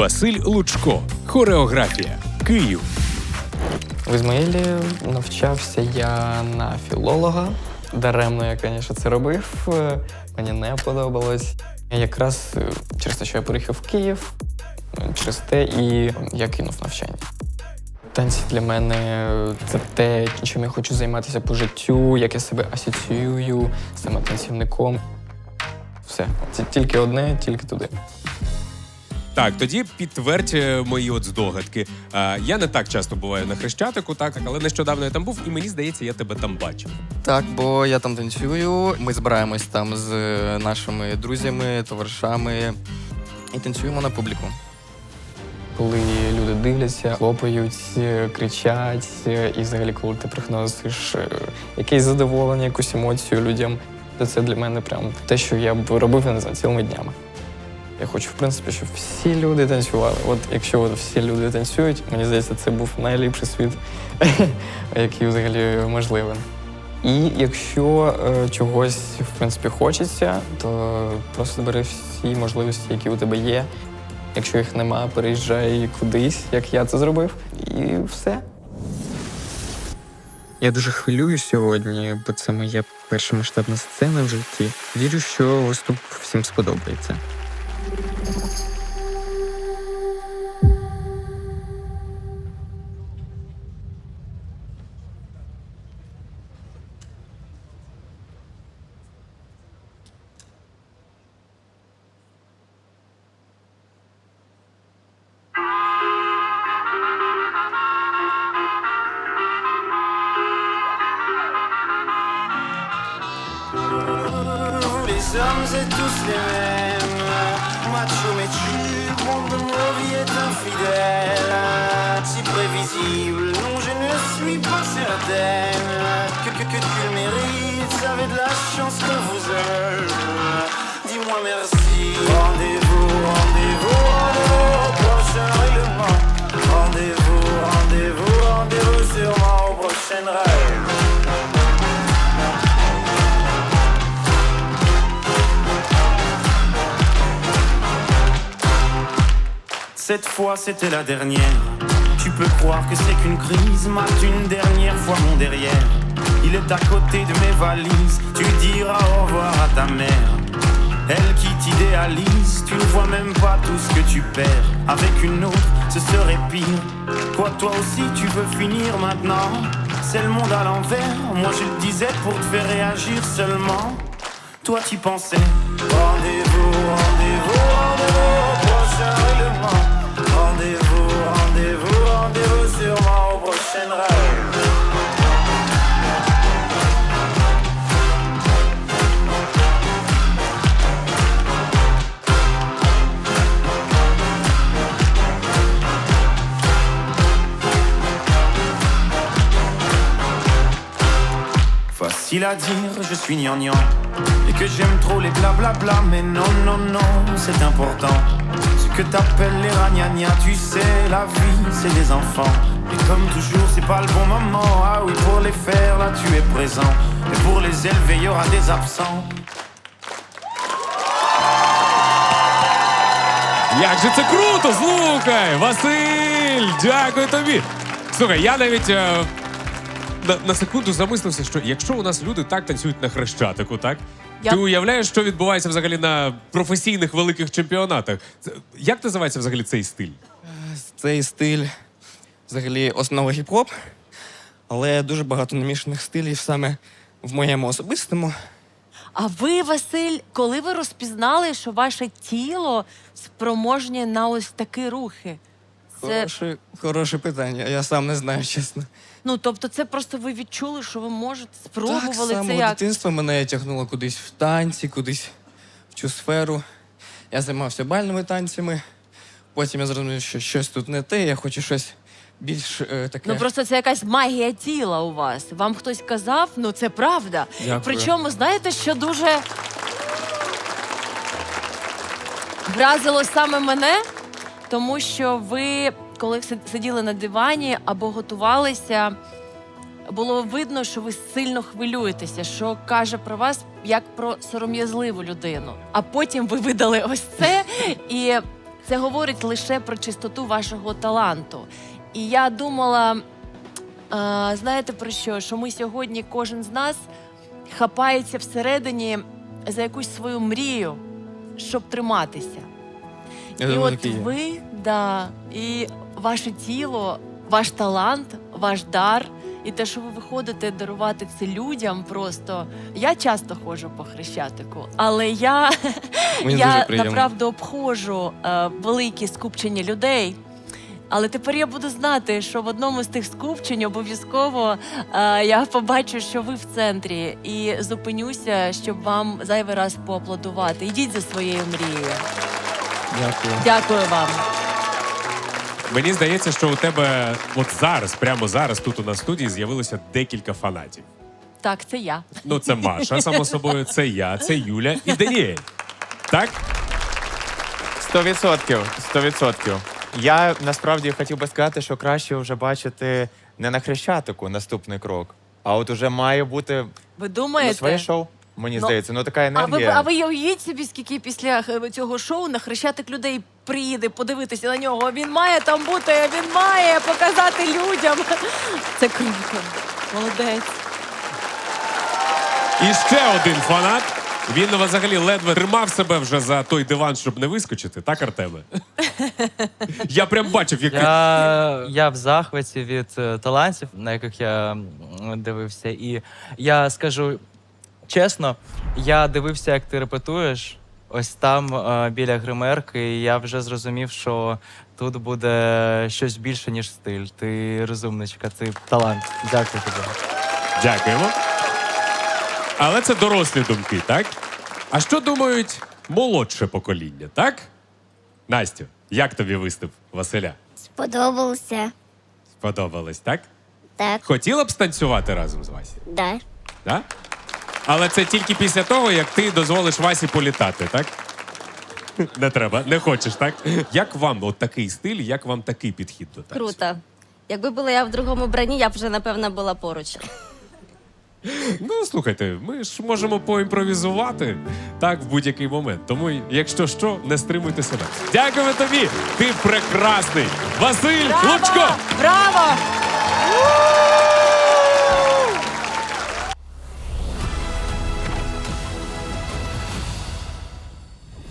Василь Лучко. Хореографія. Київ. В Ізмаїлі навчався я на філолога. Даремно я, звісно, це робив. Мені не подобалось. Якраз е, через те, що я переїхав в Київ, е, через те і я кинув навчання. Танці для мене е, це те, чим я хочу займатися по життю, як я себе асоціюю саме танцівником. Все. Це тільки одне, тільки туди. Так, тоді підтвердь е, мої от здогадки. А, я не так часто буваю на Хрещатику, так, але нещодавно я там був, і мені здається, я тебе там бачив. Так, бо я там танцюю. Ми збираємось там з е, нашими друзями, товаришами і танцюємо на публіку. Коли люди дивляться, хлопають, е, кричать, е, і взагалі, коли ти приносиш е, якесь задоволення, якусь емоцію людям, то це для мене прям те, що я б робив я не знаю, цілими днями. Я хочу, в принципі, щоб всі люди танцювали. От якщо от всі люди танцюють, мені здається, це був найліпший світ, який взагалі можливий. І якщо е, чогось в принципі хочеться, то просто бери всі можливості, які у тебе є. Якщо їх нема, переїжджай кудись, як я це зробив, і все. Я дуже хвилююсь сьогодні, бо це моя перша масштабна сцена в житті. Вірю, що виступ всім сподобається. Êtes tous les mêmes. Macho mais tu monde de nos vies est infidèle Si prévisible, non je ne suis pas certaine. Que, que, que tu le mérites, avait de la chance que vous aime Dis-moi merci. Rendez-vous, rendez-vous, rendez-vous au prochain règlement. Rendez-vous, rendez-vous, rendez-vous sûrement au prochain rêve Cette fois c'était la dernière. Tu peux croire que c'est qu'une crise, mate une dernière fois mon derrière. Il est à côté de mes valises, tu diras au revoir à ta mère. Elle qui t'idéalise, tu ne vois même pas tout ce que tu perds. Avec une autre, ce serait pire. Quoi, toi aussi, tu veux finir maintenant? C'est le monde à l'envers, moi je le disais pour te faire réagir seulement. Toi, tu pensais. Rendez-vous, rendez-vous, rendez-vous prochain Facile à dire, je suis gnangnan. Et que j'aime trop les blablabla Mais non, non, non, c'est important. Ce que t'appelles les ragnagnas Tu sais, la vie, c'est des enfants Et comme toujours, c'est pas le bon moment Ah oui, pour les faire, là, tu es présent Et pour les élever, y aura des absents Як же це круто! Слухай! Василь! Дякую тобі! Слухай, я навіть е, на, на секунду замислився, що якщо у нас люди так танцюють на хрещатику, так? Я- Ти уявляєш, що відбувається взагалі на професійних великих чемпіонатах? Це, як називається взагалі цей стиль? Цей стиль взагалі основа гіп-хоп, але дуже багато намішаних стилів саме в моєму особистому. А ви, Василь, коли ви розпізнали, що ваше тіло спроможне на ось такі рухи? Це, Хороше, хороше питання. Я сам не знаю, чесно. ну, тобто, це просто ви відчули, що ви можете, спробували так, з це самого як? дитинства мене тягнуло кудись в танці, кудись в цю сферу. Я займався бальними танцями. Потім я зрозумів, що щось тут не те, я хочу щось більш е, таке. Ну просто це якась магія тіла у вас. Вам хтось казав, ну це правда. Дякую. Причому, знаєте, що дуже вразило саме мене, тому що ви, коли си- сиділи на дивані або готувалися, було видно, що ви сильно хвилюєтеся, що каже про вас як про сором'язливу людину. А потім ви видали ось це і. це говорить лише про чистоту вашого таланту. І я думала, а, знаєте про що? Що ми сьогодні, кожен з нас хапається всередині за якусь свою мрію, щоб триматися. Я і думаю, от такий є. ви, да, і ваше тіло, ваш талант, ваш дар, і те, що ви виходите дарувати це людям, просто я часто ходжу по хрещатику, але я, Мені дуже я приємно. направду обходжу е, великі скупчення людей. Але тепер я буду знати, що в одному з тих скупчень обов'язково е, я побачу, що ви в центрі, і зупинюся, щоб вам зайвий раз поаплодувати. Йдіть за своєю мрією. Дякую. Дякую вам. Мені здається, що у тебе от зараз, прямо зараз, тут у нас в студії з'явилося декілька фанатів. Так, це я. Ну, це Маша, само собою, це я, це Юля і Даніель. Так? Сто відсотків, сто відсотків. Я насправді хотів би сказати, що краще вже бачити не на хрещатику наступний крок, а от уже має бути Ви ну, думаєте? своє шоу. Мені Ну, здається, ну така А енергія. ви, а ви уявіть собі, скільки після е, цього шоу на хрещатик людей приїде подивитися на нього. Він має там бути, він має показати людям. Це круто. Молодець. І ще один фанат. Він взагалі ледве тримав себе вже за той диван, щоб не вискочити, так, Артеме? Я прям бачив, як Я, я в захваті від е, талантів, на яких я м, дивився. І я скажу чесно, я дивився, як ти репетуєш. Ось там е, біля гримерки, і я вже зрозумів, що тут буде щось більше, ніж стиль. Ти розумничка, ти талант. Дякую тобі. Дякуємо. Але це дорослі думки, так? А що думають молодше покоління, так? Настю, як тобі виступ Василя? Сподобався. Сподобалось, так? Так, Хотіла б станцювати разом з Васі? да. Да? Але це тільки після того, як ти дозволиш Васі політати, так? Не треба, не хочеш, так? Як вам от такий стиль, як вам такий підхід до танцю? Круто. Якби була я в другому бранні, я б вже напевно була поруч. Ну, слухайте, ми ж можемо поімпровізувати так в будь-який момент. Тому, якщо що, не стримуйте себе. Дякую тобі! Ти прекрасний! Василь Браво! Лучко! Браво!